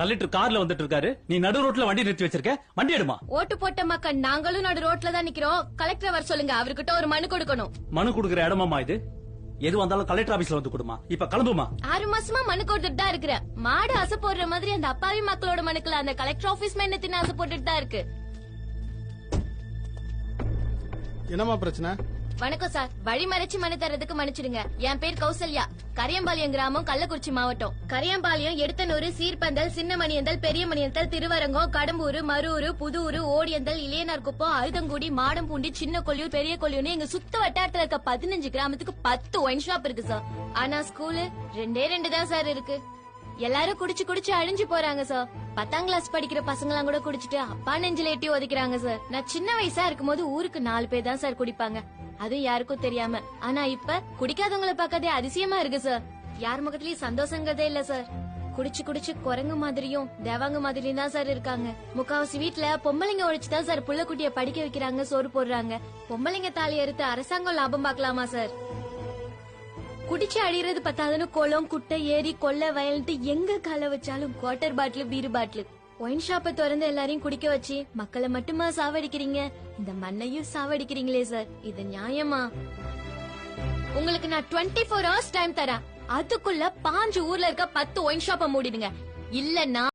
Collector கார்ல வந்துட்டு இருக்காரு நீ நடு ரோட்ல வண்டி நிறுத்தி வச்சிருக்க. வண்டி எடுமா? ஓட்டு போட்ட மக்கள் நாங்களும் நடு ரோட்ல தான் நிக்கிறோம். கலெக்டர் வர சொல்லுங்க. அவர்கிட்ட ஒரு மனு கொடுக்கணும். மனு கொடுக்குற இடமாமா இது? எது வந்தாலும் கலெக்டர் ஆபீஸ்ல வந்து கொடுமா. இப்ப கிளம்புமா? ஆறு மாசமா மனு கொடுத்துட்டு தான் இருக்கிறேன் மாடு ஆசை போடுற மாதிரி அந்த அப்பாவி மக்களோட மனுக்கள் அந்த கலெக்டர் ஆபீஸ் மென்னத்தின் ஆசை போட்டுட்டு தான் இருக்கு. என்னம்மா பிரச்சனை? வணக்கம் சார். வழி மறைச்சு மனு தர்றதுக்கு மன்னிச்சிடுங்க. என் பேர் கௌசல்யா. கரியம்பாளையம் கிராமம் கள்ளக்குறிச்சி மாவட்டம். கரியம்பாளையம் எடுத்தனூர் சீர்பந்தல் சின்னமணியந்தல் பெரியமணியந்தல் திருவரங்கம் கடம்பூர் மரூர் புதூர் ஓடியந்தல் இளையனார்குப்பம் அழுதங்குடி மாடம்பூண்டி சின்ன கொல்லியூர் பெரிய கொல்லியூர்னு எங்க சுத்த வட்டாரத்துல இருக்க பதினஞ்சு கிராமத்துக்கு பத்து ஒயின் ஷாப் இருக்கு சார். ஆனா ஸ்கூலு ரெண்டே ரெண்டு தான் சார் இருக்கு. எல்லாரும் குடிச்சு குடிச்சு அழிஞ்சு போறாங்க சார். பத்தாம் கிளாஸ் படிக்கிற பசங்களாம் கூட குடிச்சிட்டு அப்பா நெஞ்சில எட்டி ஒதுக்கிறாங்க சார். நான் சின்ன வயசா இருக்கும்போது ஊருக்கு நாலு பேர் தான் சார் குடிப்பாங்க. அது யாருக்கும் தெரியாம. ஆனா இப்ப குடிக்காதவங்கள பார்க்கதே அதிசயமா இருக்கு சார் யார் முகத்திலயும் சந்தோஷங்கிறதே இல்ல சார் குடிச்சு குடிச்சு குரங்கு மாதிரியும் தேவாங்க மாதிரியும் தான் சார் இருக்காங்க. முக்காவாசி வீட்டுல பொம்பளைங்க ஒழிச்சு தான் சார் புள்ள குட்டிய படிக்க வைக்கிறாங்க சோறு போடுறாங்க. பொம்பளைங்க தாலி அறுத்து அரசாங்கம் லாபம் பார்க்கலாமா சார் குடிச்சு அழியறது பத்தாதுன்னு குளம் குட்டை ஏரி கொல்லை வயல்ட்டு எங்க கால வச்சாலும் quarter bottle beer bottle wine ஷாப்ப திறந்து எல்லாரையும் குடிக்க வச்சு மக்களை மட்டுமா சாவடிக்கிறீங்க? இந்த மண்ணையும் சாவடிக்கிறீங்களே சார். இது நியாயமா? உங்களுக்கு நான் டுவெண்ட்டி ஃபோர் ஹவர்ஸ் டைம் தரேன். அதுக்குள்ள பாஞ்சு ஊர்ல இருக்க பத்து ஒயின் ஷாப்ப மூடிடுங்க. இல்லன்னா